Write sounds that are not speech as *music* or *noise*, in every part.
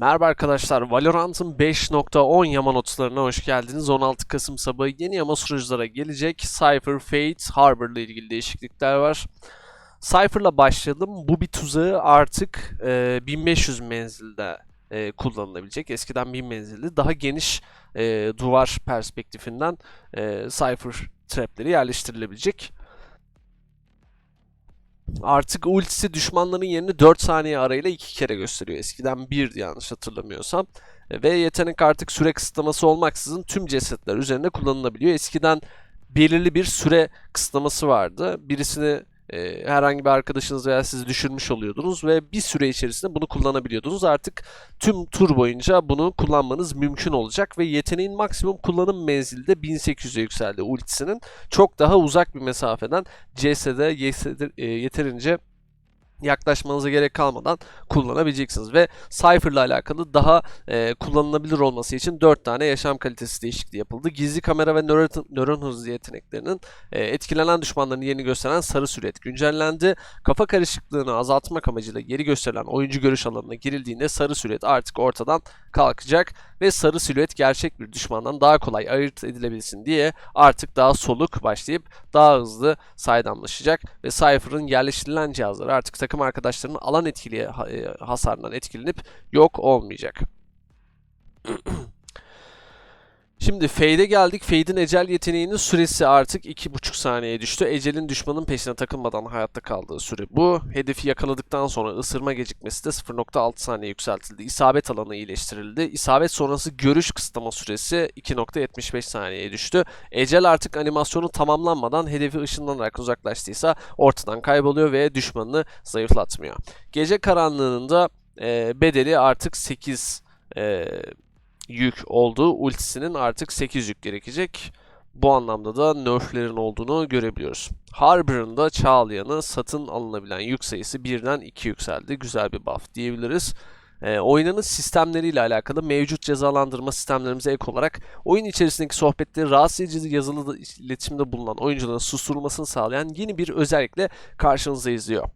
Merhaba arkadaşlar, Valorant'ın 5.10 yama notlarına hoş geldiniz. 16 Kasım sabahı yeni yama sunuculara gelecek. Cypher, Fate, Harbor ile ilgili değişiklikler var. Cypher'la başlayalım. Bu bir tuzağı artık e, 1500 menzilde e, kullanılabilecek. Eskiden 1000 menzilli. Daha geniş e, duvar perspektifinden e, Cypher trapleri yerleştirilebilecek. Artık ultisi düşmanların yerini 4 saniye arayla 2 kere gösteriyor. Eskiden 1'di yanlış hatırlamıyorsam. E, Ve yetenek artık süre kısıtlaması olmaksızın tüm cesetler üzerinde kullanılabiliyor. Eskiden belirli bir süre kısıtlaması vardı. Birisini e, herhangi bir arkadaşınız veya siz düşürmüş oluyordunuz ve bir süre içerisinde bunu kullanabiliyordunuz. Artık tüm tur boyunca bunu kullanmanız mümkün olacak ve yeteneğin maksimum kullanım menzili de 1800'e yükseldi ultisinin. Çok daha uzak bir mesafeden CS'de e, yeterince yaklaşmanıza gerek kalmadan kullanabileceksiniz ve Cypher ile alakalı daha e, kullanılabilir olması için 4 tane yaşam kalitesi değişikliği yapıldı. Gizli kamera ve nöron, nöron hızı yeteneklerinin e, etkilenen düşmanların yerini gösteren sarı süret güncellendi. Kafa karışıklığını azaltmak amacıyla geri gösterilen oyuncu görüş alanına girildiğinde sarı süret artık ortadan kalkacak ve sarı silüet gerçek bir düşmandan daha kolay ayırt edilebilsin diye artık daha soluk başlayıp daha hızlı saydamlaşacak ve Cypher'ın yerleştirilen cihazları artık takım arkadaşlarının alan etkili e, hasarından etkilenip yok olmayacak. *clears throat* Şimdi Fade'e geldik. Fade'in ecel yeteneğinin süresi artık 2,5 saniyeye düştü. Ecelin düşmanın peşine takılmadan hayatta kaldığı süre bu. Hedefi yakaladıktan sonra ısırma gecikmesi de 0.6 saniye yükseltildi. İsabet alanı iyileştirildi. İsabet sonrası görüş kısıtlama süresi 2.75 saniyeye düştü. Ecel artık animasyonu tamamlanmadan hedefi ışınlanarak uzaklaştıysa ortadan kayboluyor ve düşmanını zayıflatmıyor. Gece karanlığında e, bedeli artık 8 e, yük olduğu ultisinin artık 8 yük gerekecek. Bu anlamda da nerflerin olduğunu görebiliyoruz. Harbor'ın da Çağlayan'ı satın alınabilen yük sayısı birden 2 yükseldi. Güzel bir buff diyebiliriz. E, oynanış sistemleriyle alakalı mevcut cezalandırma sistemlerimize ek olarak oyun içerisindeki sohbetleri rahatsız edici yazılı iletişimde bulunan oyuncuların susturulmasını sağlayan yeni bir özellikle karşınıza izliyor.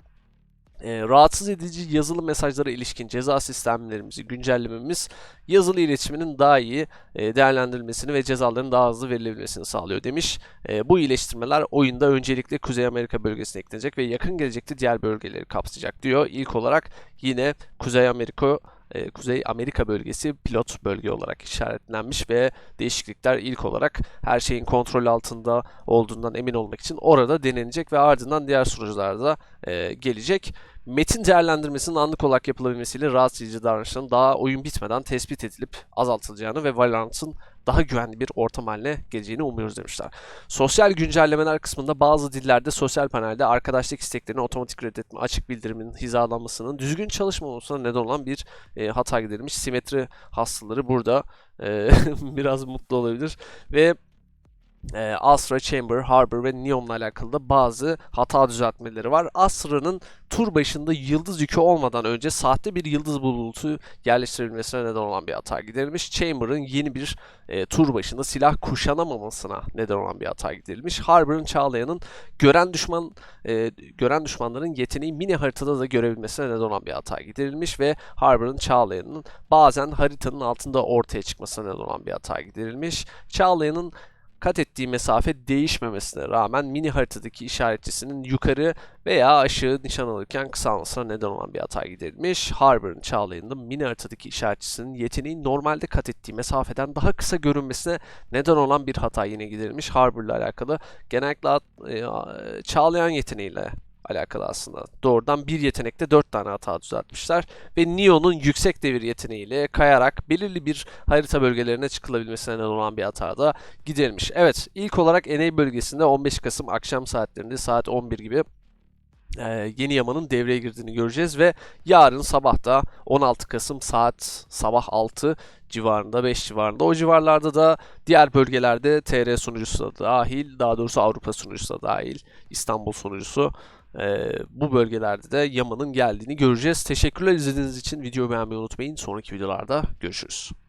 E, rahatsız edici yazılı mesajlara ilişkin ceza sistemlerimizi güncellememiz yazılı iletişiminin daha iyi e, değerlendirilmesini ve cezaların daha hızlı verilebilmesini sağlıyor demiş. E, bu iyileştirmeler oyunda öncelikle Kuzey Amerika bölgesine eklenecek ve yakın gelecekte diğer bölgeleri kapsayacak diyor. İlk olarak yine Kuzey Amerika e, Kuzey Amerika bölgesi pilot bölge olarak işaretlenmiş ve değişiklikler ilk olarak her şeyin kontrol altında olduğundan emin olmak için orada denenecek ve ardından diğer sunucularda e, gelecek. Metin değerlendirmesinin anlık olarak yapılabilmesiyle rahatsız edici davranışların daha oyun bitmeden tespit edilip azaltılacağını ve Valorant'ın daha güvenli bir ortam haline geleceğini umuyoruz demişler. Sosyal güncellemeler kısmında bazı dillerde sosyal panelde arkadaşlık isteklerinin otomatik reddetme, açık bildirimin hizalanmasının düzgün çalışmamasına neden olan bir e, hata giderilmiş. Simetri hastaları burada e, *laughs* biraz mutlu olabilir ve e, Astra, Chamber, Harbor ve Neon'la alakalı da bazı hata düzeltmeleri var. Astra'nın tur başında yıldız yükü olmadan önce sahte bir yıldız bulutu yerleştirilmesine neden olan bir hata giderilmiş. Chamber'ın yeni bir e, tur başında silah kuşanamamasına neden olan bir hata giderilmiş. Harbor'ın Çağlayan'ın gören düşman e, gören düşmanların yeteneği mini haritada da görebilmesine neden olan bir hata giderilmiş ve Harbor'ın Çağlayan'ın bazen haritanın altında ortaya çıkmasına neden olan bir hata giderilmiş. Çağlayan'ın kat ettiği mesafe değişmemesine rağmen mini haritadaki işaretçisinin yukarı veya aşağı nişan alırken kısalmasına neden olan bir hata giderilmiş. Harbor'ın Çağlayan'ın mini haritadaki işaretçisinin yeteneğin normalde kat ettiği mesafeden daha kısa görünmesine neden olan bir hata yine giderilmiş. Harbor'la alakalı genellikle e, Çağlayan yeteneğiyle alakalı aslında. Doğrudan bir yetenekte 4 tane hata düzeltmişler ve Neo'nun yüksek devir yeteneğiyle kayarak belirli bir harita bölgelerine çıkılabilmesine neden olan bir hata da giderilmiş. Evet, ilk olarak NA bölgesinde 15 Kasım akşam saatlerinde saat 11 gibi e, yeni yamanın devreye girdiğini göreceğiz ve yarın sabah da 16 Kasım saat sabah 6 civarında 5 civarında o civarlarda da diğer bölgelerde TR sunucusu da dahil daha doğrusu Avrupa sunucusu da dahil İstanbul sunucusu e, bu bölgelerde de yamanın geldiğini göreceğiz. Teşekkürler izlediğiniz için videoyu beğenmeyi unutmayın. Sonraki videolarda görüşürüz.